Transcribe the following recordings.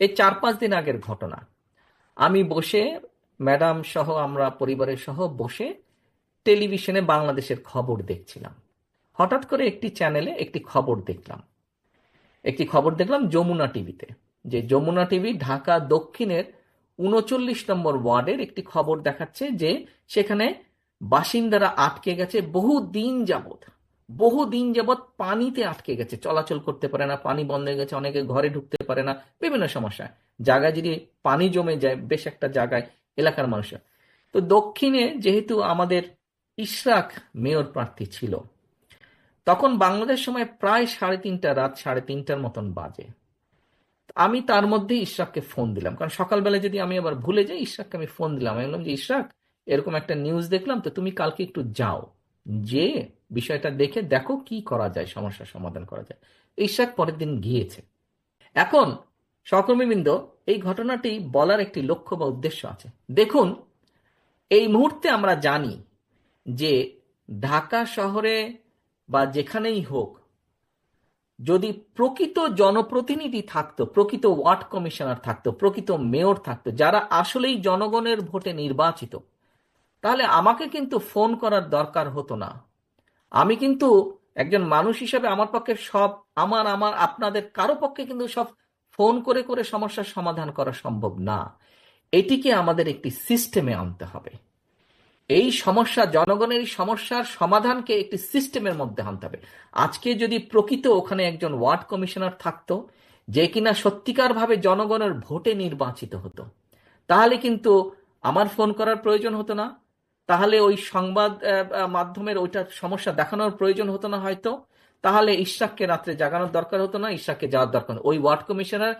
এই চার পাঁচ দিন আগের ঘটনা। আমি বসে, ম্যাডাম সহ আমরা পরিবারের সহ বসে টেলিভিশনে বাংলাদেশের খবর দেখছিলাম। হঠাৎ করে একটি চ্যানেলে একটি খবর দেখলাম। একটি খবর দেখলাম যমুনা টিভিতে, যে যমুনা টিভি ঢাকা দক্ষিণের উনচল্লিশ নম্বর ওয়ার্ডের একটি খবর দেখাচ্ছে যে সেখানে বাসিন্দারা আটকে গেছে বহু দিন যাবত বহু দিন যাবত পানিতে আটকে গেছে, চলাচল করতে পারে না, পানি বন্ধ হয়ে গেছে, অনেকে ঘরে ঢুকতে পারে না, বিভিন্ন সমস্যা। জায়গায় যদি পানি জমে যায়, বেশ একটা জায়গায় এলাকার মানুষের তো দক্ষিণে যেহেতু আমাদের ইশরাক মেয়র প্রার্থী ছিল, তখন বাংলাদেশ সময় প্রায় সাড়ে তিনটা, রাত সাড়ে তিনটার মতন বাজে। আমি তার মধ্যে ইশরাককে ফোন দিলাম, কারণ সকালবেলা যদি আমি আবার ভুলে যাই, ইশরাককে আমি ফোন দিলাম। আমি বললাম যে, ইশরাক, এরকম একটা নিউজ দেখলাম, তো তুমি কালকে একটু যাও। যে বিষয়টা দেখে দেখো কি করা যায়, সমস্যার সমাধান করা যায়। ইশরাক পরের দিন গিয়েছে। এখন সহকর্মীবৃন্দ, এই ঘটনাটি বলার একটি লক্ষ্য বা উদ্দেশ্য আছে। দেখুন, এই মুহূর্তে আমরা জানি যে ঢাকা শহরে বা যেখানেই হোক, যদি প্রকৃত জনপ্রতিনিধি থাকতো, প্রকৃত ওয়ার্ড কমিশনার থাকতো, প্রকৃত মেয়র থাকতো, যারা আসলেই জনগণের ভোটে নির্বাচিত, তাহলে আমাকে কিন্তু ফোন করার দরকার হতো না। আমি কিন্তু একজন মানুষ হিসাবে আমার পক্ষে সব, আমার আমার, আপনাদের কারও পক্ষে কিন্তু সব ফোন করে করে সমস্যার সমাধান করা সম্ভব না। এটিকে আমাদের একটি সিস্টেমে আনতে হবে। এই সমস্যা, জনগণের এই সমস্যার সমাধানকে একটি সিস্টেমের মধ্যে আনতে হবে। আজকে যদি প্রকৃত ওখানে একজন ওয়ার্ড কমিশনার থাকতো, যে কিনা সত্যিকার ভাবে জনগণের ভোটে নির্বাচিত হতো, তাহলে কিন্তু আমার ফোন করার প্রয়োজন হতো না। তাহলে ওই সংবাদ মাধ্যমের ওইটা সমস্যা দেখানোর প্রয়োজন হতো না হয়তো। তাহলে ইশরাককে রাত্রে জাগানোর দরকার হতো না, ইশরাককে যাওয়ার দরকার ওই ওয়ার্ড কমিশনার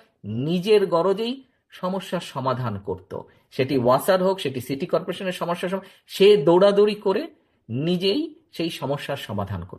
নিজের গরজেই সমস্যার সমাধান করত। সেটি ওয়াসার হোক, সেটি সিটি কর্পোরেশনের সমস্যা সে দৌড়াদৌড়ি করে নিজেই সেই সমস্যার সমাধান করত।